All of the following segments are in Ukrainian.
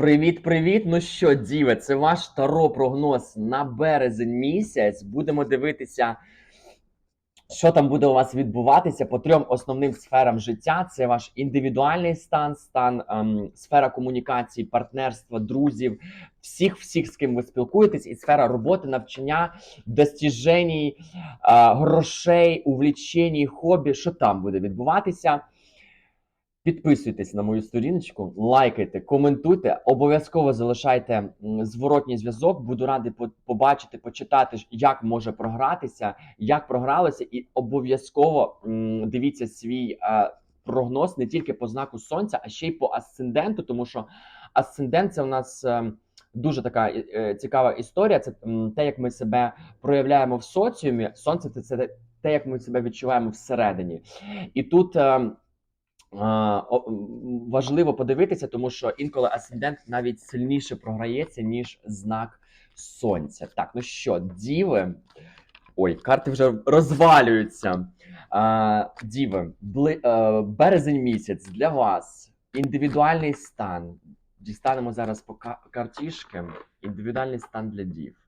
Привіт-привіт! Ну що, діве, це ваш таро прогноз на березень місяць. Будемо дивитися, що там буде у вас відбуватися по трьом основним сферам життя: це ваш індивідуальний стан, стан ем, сфера комунікації, партнерства, друзів, всіх, всіх, з ким ви спілкуєтесь, і сфера роботи, навчання, достіжень, е, грошей, увлічень, хобі. Що там буде відбуватися? Підписуйтесь на мою сторіночку, лайкайте, коментуйте, обов'язково залишайте зворотній зв'язок. Буду радий побачити, почитати, як може програтися, як програлося, і обов'язково дивіться свій е, прогноз не тільки по знаку сонця, а ще й по асценденту, тому що асцендент це у нас. е, Дуже така е, цікава історія. Це те, як ми себе проявляємо в соціумі. Сонце це, те, як ми себе відчуваємо всередині. І тут важливо подивитися, тому що інколи асцендент навіть сильніше програється, ніж знак сонця. Так, ну що, діви. Ой, карти вже розвалюються. А, діви, бли, е, березень місяць для вас. Індивідуальний стан. Дістанемо зараз по картішки. Індивідуальний стан для дів.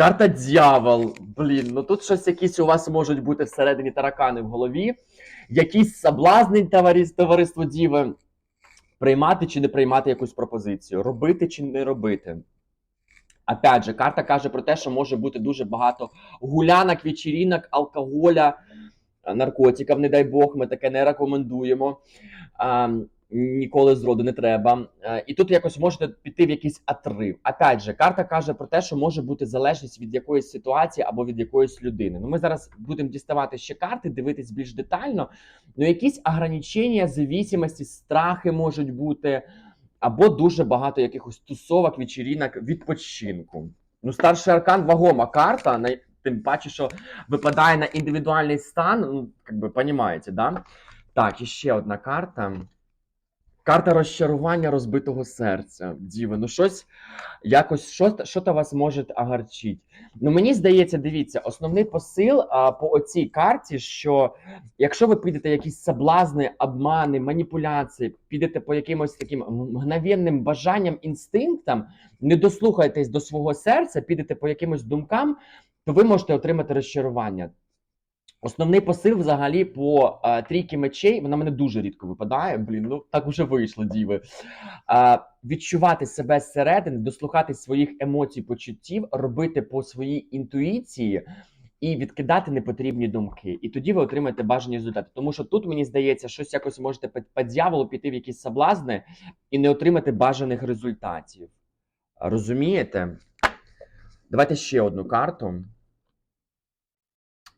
Карта дьявол. Блін, ну тут щось якісь у вас можуть бути всередині таракани в голові. Якісь соблазни товариство діви. Приймати чи не приймати якусь пропозицію, робити чи не робити. Опять же, карта каже про те, що може бути дуже багато гулянок, вечірінок, алкоголя, наркотиків, не дай Бог, ми таке не рекомендуємо. Ніколи зроду не треба. Е, І тут якось можете піти в якийсь отрив. Опять же, карта каже про те, що може бути залежність від якоїсь ситуації або від якоїсь людини. Ну, ми зараз будемо діставати ще карти, дивитись більш детально. Ну, якісь ограничення, зависимості, страхи можуть бути, або дуже багато якихось тусовок, вечірінок, відпочинку. Ну, старший аркан вагома карта, тим паче, що випадає на індивідуальний стан. Ну, як би понімаєте, да? Так, і ще одна карта. Карта розчарування розбитого серця. Діви, ну щось якось що, що то вас може огарчити. Ну мені здається, дивіться, основний посил а, по оцій карті, що якщо ви підете якісь соблазни, обмани, маніпуляції, підете по якимось таким мгновенним бажанням, інстинктам, не дослухаєтесь до свого серця, підете по якимось думкам, то ви можете отримати розчарування. Основний посил взагалі по е, трійки мечей, вона мене дуже рідко випадає. Блін, ну так уже вийшло, діви. Е, відчувати себе зсередини, дослухати своїх емоцій, почуттів, робити по своїй інтуїції і відкидати непотрібні думки. І тоді ви отримаєте бажані результати. Тому що тут мені здається, щось якось можете по дьяволу піти в якісь соблазни і не отримати бажаних результатів. Розумієте? Давайте ще одну карту.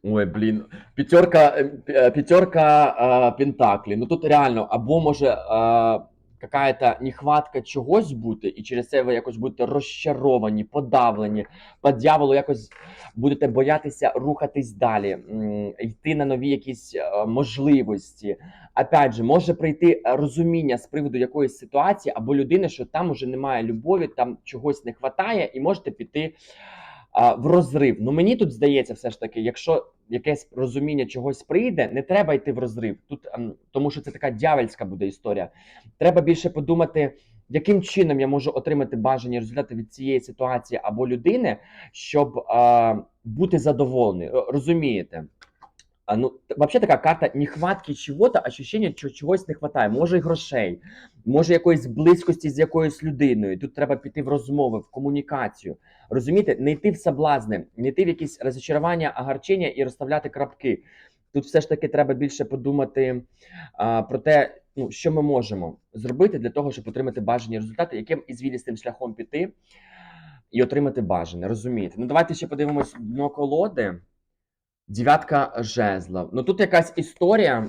Ой, блін, п'ятерка, е, е, п'ятерка е, пентаклей. Ну тут реально, або може е, какая-то нехватка чогось бути, і через це ви якось будете розчаровані, подавлені, по дьяволу якось будете боятися рухатись далі, йти на нові якісь е, можливості. Опять же, може прийти е, розуміння з приводу якоїсь ситуації або людини, що там уже немає любові, там чогось не вистачає, і можете піти а, в розрив. Ну мені тут здається, все ж таки, якщо якесь розуміння чогось прийде, не треба йти в розрив. Тут ем, тому, що це така дявольська буде історія. Треба більше подумати, яким чином я можу отримати бажані результати від цієї ситуації або людини, щоб а, бути задоволений. Розумієте? Ну, вообще така карта нехватки чого-то, ощущення, що чогось не вистачає. Може, грошей, може якоїсь близькості з якоюсь людиною. Тут треба піти в розмови, в комунікацію. Розумієте, не йти в соблазни, не йти в якісь розчарування, агарчення і розставляти крапки. Тут все ж таки треба більше подумати а, про те, ну, що ми можемо зробити для того, щоб отримати бажані результати, яким ізвілістим шляхом піти і отримати бажане. Розумієте? Ну давайте ще подивимось дно колоди. Дев'ятка жезлов. Ну тут якась історія,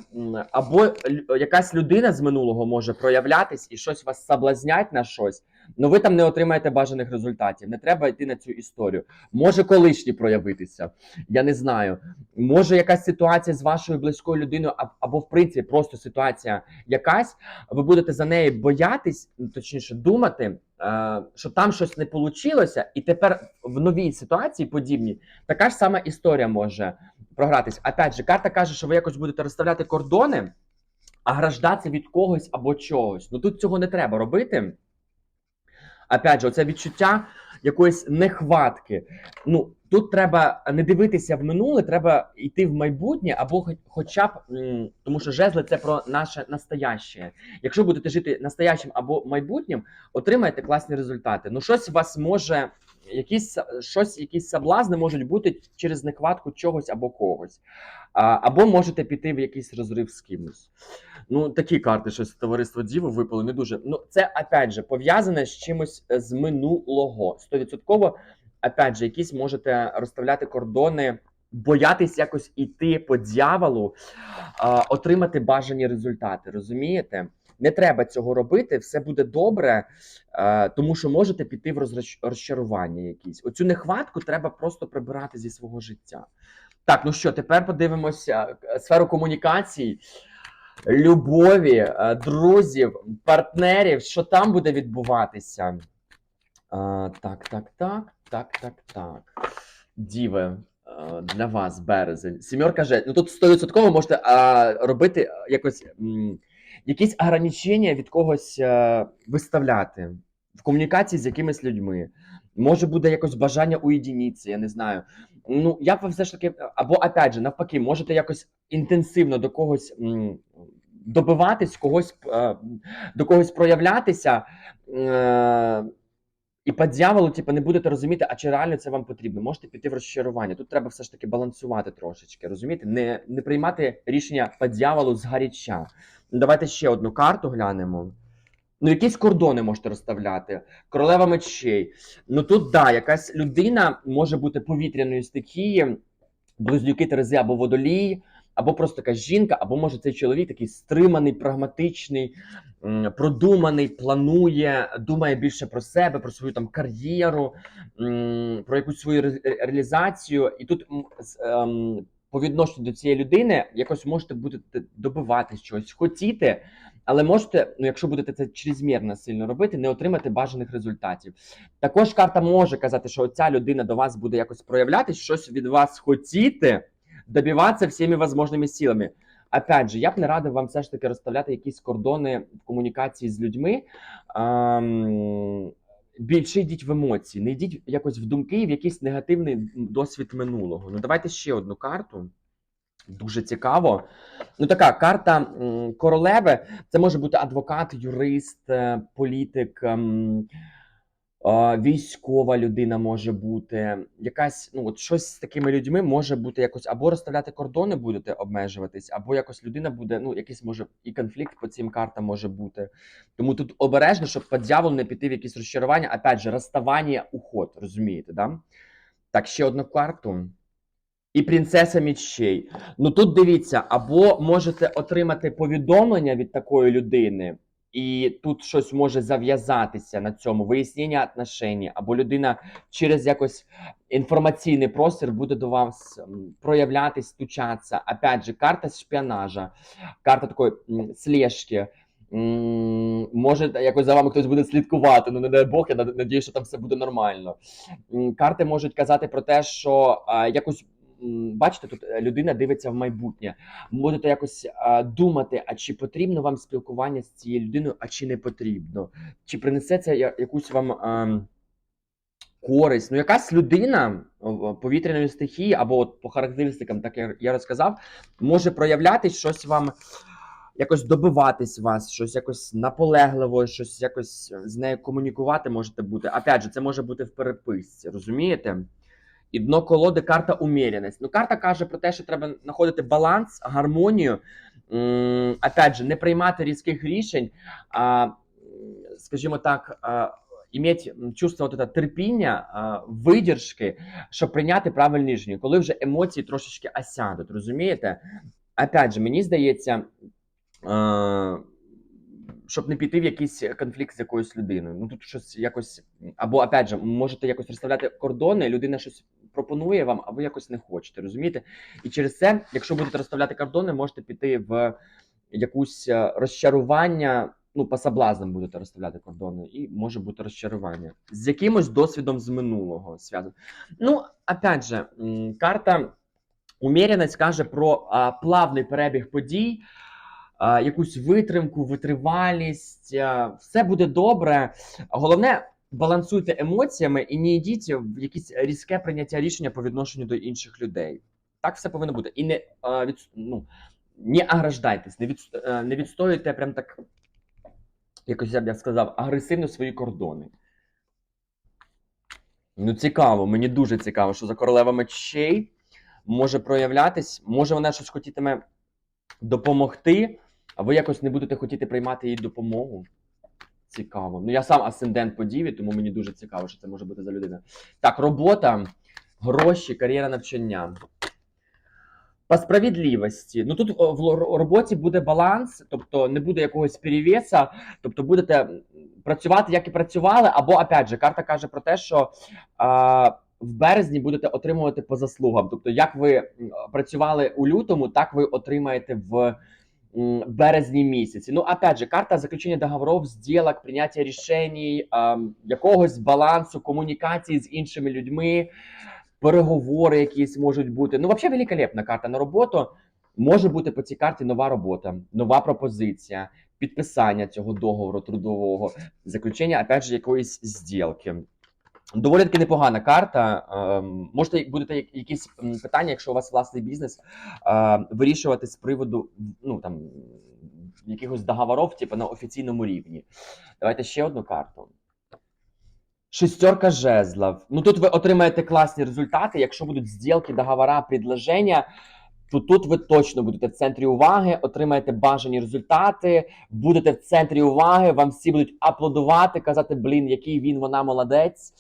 або якась людина з минулого може проявлятись і щось вас соблазнять на щось. Ну ви там не отримаєте бажаних результатів. Не треба йти на цю історію. Може колишній проявитися. Я не знаю. Може якась ситуація з вашою близькою людиною, або в принципі просто ситуація якась. Ви будете за неї боятись, ну, точніше, думати, е, що там щось не вийшло, і тепер в новій ситуації подібній така ж сама історія може програтись. Опять же, карта каже, що ви якось будете розставляти кордони, ограждатися від когось або чогось. Ну тут цього не треба робити. Опять же, оце відчуття якоїсь нехватки. Ну, тут треба не дивитися в минуле, треба йти в майбутнє, або хоча б, тому що жезли це про наше настояще. Якщо будете жити настоящим або майбутнім, отримаєте класні результати. Ну, щось вас може, якісь, щось, якісь соблазни можуть бути через нехватку чогось або когось. А, або можете піти в якийсь розрив з кимось. Ну, такі карти, щось товариство Діви випали не дуже. Ну, це опять же пов'язане з чимось е, з минулого. Стовідсотково, опять же, якісь можете розставляти кордони, боятись якось іти по дьяволу, отримати бажані результати. Розумієте? Не треба цього робити, все буде добре, е, тому що можете піти в розчарування якісь. Оцю нехватку треба просто прибирати зі свого життя. Так, ну що, тепер подивимося е, сферу комунікацій, любові, е, друзів, партнерів, що там буде відбуватися. Так, так, так, так, так, так. Діви, для вас березень. Сімер каже: ну тут 100% можете е, робити якось м, якісь ограничення від когось е, виставляти в комунікації з якимись людьми. Може буде якось бажання уєдінитися, я не знаю. Ну, я б все ж таки, або опять же, навпаки, можете якось інтенсивно до когось добиватись, когось е, до когось проявлятися. І по дьяволу, типу, не будете розуміти, а чи реально це вам потрібно. Можете піти в розчарування. Тут треба все ж таки балансувати трошечки, розумієте? Не, не приймати рішення по дьяволу згаряча. Ну, Давайте ще одну карту глянемо. Ну, якісь кордони можете розставляти. Королева мечей. Ну тут да, якась людина може бути повітряної стихії, близнюки Терези або водолій, або просто якась жінка, або може цей чоловік такий стриманий, прагматичний, продуманий, планує, думає більше про себе, про свою там кар'єру, про якусь свою ре- ре- реалізацію. І тут ем, по відношенню до цієї людини якось можете будете добиватись чогось, хотіти. Але можете, ну якщо будете це чрезмірно сильно робити, не отримати бажаних результатів. Також карта може казати, що ця людина до вас буде якось проявляти, щось від вас хотіти, добиватися всіми возможними силами. Опять же, я б не радив вам все ж таки розставляти якісь кордони в комунікації з людьми. Ам, більше йдіть в емоції, не йдіть якось в думки і в якийсь негативний досвід минулого. Ну, давайте ще одну карту. Дуже цікаво. Ну, така карта королеви. Це може бути адвокат, юрист, е, політик, ем, військова людина може бути. Якась, ну, от щось з такими людьми може бути якось або розставляти кордони, будете обмежуватись, або якось людина буде, ну, якийсь може і конфлікт по цим картам може бути. Тому тут обережно, щоб по дьяволу не піти в якісь розчарування. Опять же, розставання, уход, розумієте, да? Так, ще одну карту. І принцеса мічей. Ну тут дивіться, або можете отримати повідомлення від такої людини, і тут щось може зав'язатися на цьому вияснення отношень, або людина через якось інформаційний простір буде до вас проявлятись, стучатися. Опять же, карта шпіонажа, карта такої слежки. Може, якось за вами хтось буде слідкувати. Ну, не дай Бог, я надію, що там все буде нормально. Карти можуть казати про те, що якось бачите, тут е, людина дивиться в майбутнє. Будете якось а, думати, а чи потрібно вам спілкування з цією людиною, а чи не потрібно? Чи принесе це якусь вам а, користь? Ну, якась людина повітряної стихії, або от по характеристикам, так як я розказав, може проявлятись щось вам. Якось добиватись вас, щось якось наполегливо, щось якось з нею комунікувати можете бути. Опять же, це може бути в переписці, розумієте? І дно колоди карта уміряність. Ну, карта каже про те, що треба знаходити баланс, гармонію. М, Опять же, не приймати різких рішень, а, скажімо так, а, іметь чувство от терпіння, а, видержки, щоб прийняти правильне рішення, коли вже емоції трошечки осядуть, розумієте? Опять же, мені здається, щоб не піти в якийсь конфлікт з якоюсь людиною. Ну тут щось якось, або опять же, можете якось розставляти кордони, людина щось пропонує вам, а ви якось не хочете, розумієте? І через це, якщо будете розставляти кордони, можете піти в якусь е, розчарування. Ну, по будете розставляти кордони, і може бути розчарування з якимось досвідом з минулого зв'язано. Ну, опять же, карта уміряність каже про а, плавний перебіг подій, а, якусь витримку, витривалість. а, все буде добре. Головне балансуйте емоціями і не йдіть в якесь різке прийняття рішення по відношенню до інших людей. Так все повинно бути. І не, е, від, ну, не ограждайтесь, не, від, е, не відстоюйте прям так, якось я б я сказав, агресивно свої кордони. Ну, цікаво, мені дуже цікаво, що за королева мечей може проявлятись, може вона щось хотітиме допомогти, а ви якось не будете хотіти приймати її допомогу. Цікаво. Ну, я сам асцендент по діві, тому мені дуже цікаво, що це може бути за людина. Так, робота, гроші, кар'єра навчання. По справедливості. Ну тут в роботі буде баланс, тобто не буде якогось перевеса, тобто будете працювати, як і працювали, або опять же, карта каже про те, що а, в березні будете отримувати по заслугам. Тобто, як ви працювали у лютому, так ви отримаєте в березні місяці. Ну, опять же, карта заключення договорів, зділок, прийняття рішень, ем, якогось балансу, комунікації з іншими людьми, переговори якісь можуть бути. Ну, взагалі, великолепна карта на роботу. Може бути по цій карті нова робота, нова пропозиція, підписання цього договору трудового, заключення, опять же, якоїсь зділки. Доволі таки непогана карта. Ем, Можете будете якісь питання, якщо у вас власний бізнес, е, вирішувати з приводу ну там якихось договорів, типу на офіційному рівні. Давайте ще одну карту. Шестерка жезлов. Ну тут ви отримаєте класні результати. Якщо будуть зділки, договора, предложення, то тут ви точно будете в центрі уваги, отримаєте бажані результати, будете в центрі уваги, вам всі будуть аплодувати, казати, блін, який він, вона молодець.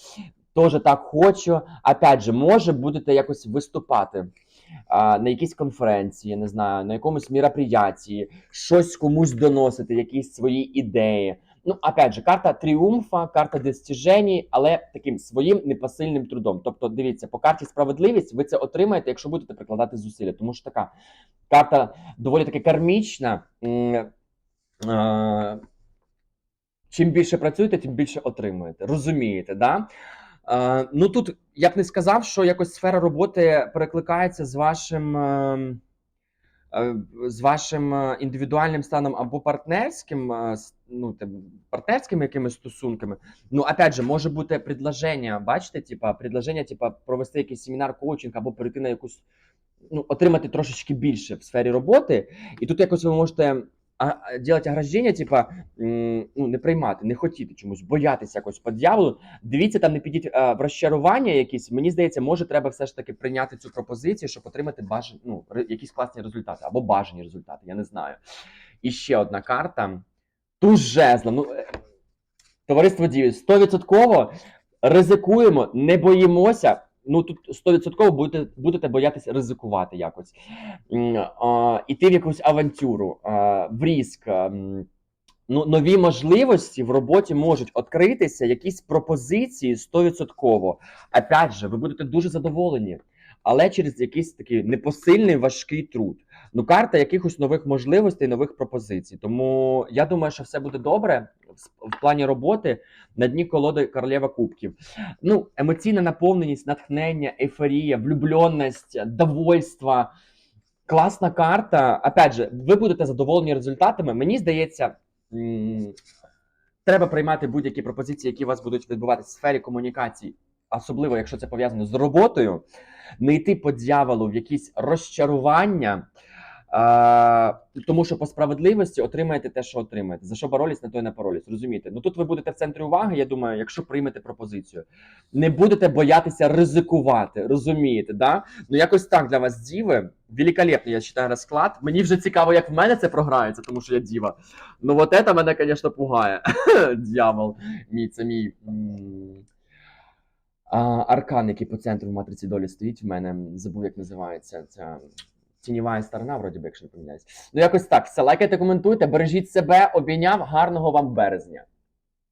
Тоже так хочу. Опять же, може будете якось виступати а, на якійсь конференції, не знаю, на якомусь міроприятії, щось комусь доносити, якісь свої ідеї. Ну, опять же, карта тріумфа, карта достіжень, але таким своїм непосильним трудом. Тобто, дивіться, по карті справедливість ви це отримаєте, якщо будете прикладати зусилля. Тому що така карта доволі таки кармічна. Чим більше працюєте, тим більше отримуєте. Розумієте, да? Ну тут я б не сказав, що якось сфера роботи перекликається з вашим. Е, з вашим е, індивідуальним станом або партнерським, е, ну, там, партнерськими якимись стосунками. Ну, опять же, може бути предложення, бачите, типа, предложення, типа, провести якийсь семінар, коучинг або перейти на якусь, ну, отримати трошечки більше в сфері роботи. І тут якось ви можете а, делать ограждення, типа, ну, не приймати, не хотіти чомусь, боятися якось по дьяволу. Дивіться, там не підіть в розчарування якісь. Мені здається, може, треба все ж таки прийняти цю пропозицію, щоб отримати бажані, ну, якісь класні результати або бажані результати, я не знаю. І ще одна карта. Туз жезла. Ну, е, товариство Діві, 100% ризикуємо, не боїмося. Ну тут 100% будете, будете боятися ризикувати якось. А, Іти в якусь авантюру, а, в різк. Ну, нові можливості в роботі можуть відкритися, якісь пропозиції 100%. Опять же, ви будете дуже задоволені, але через якийсь такий непосильний важкий труд. Ну, карта якихось нових можливостей, нових пропозицій. Тому я думаю, що все буде добре в в плані роботи на дні колоди королева кубків. Ну, емоційна наповненість, натхнення, ейфорія, влюбленість, довольство. Класна карта. Опять же, ви будете задоволені результатами. Мені здається, треба приймати будь-які пропозиції, які у вас будуть відбуватися в сфері комунікацій, особливо якщо це пов'язано з роботою, не йти по дьяволу в якісь розчарування. Тому що по справедливості отримаєте те, що отримаєте. За що боролись, на то й не боролись. Розумієте? Ну тут ви будете в центрі уваги, я думаю, якщо приймете пропозицію. Не будете боятися ризикувати, розумієте, да? Ну якось так для вас діви. Великолепний, я вважаю, розклад. Мені вже цікаво, як в мене це програється, тому що я діва. Ну, от це мене, звісно, пугає. Дьявол. Мій це мій. А, аркан, який по центру в матриці долі стоїть в мене. Забув, як називається. Ця тіньова сторона, вроді би, якщо не помиляюсь. Ну, якось так. Все, лайкайте, коментуйте, бережіть себе, обійняв. Гарного вам березня.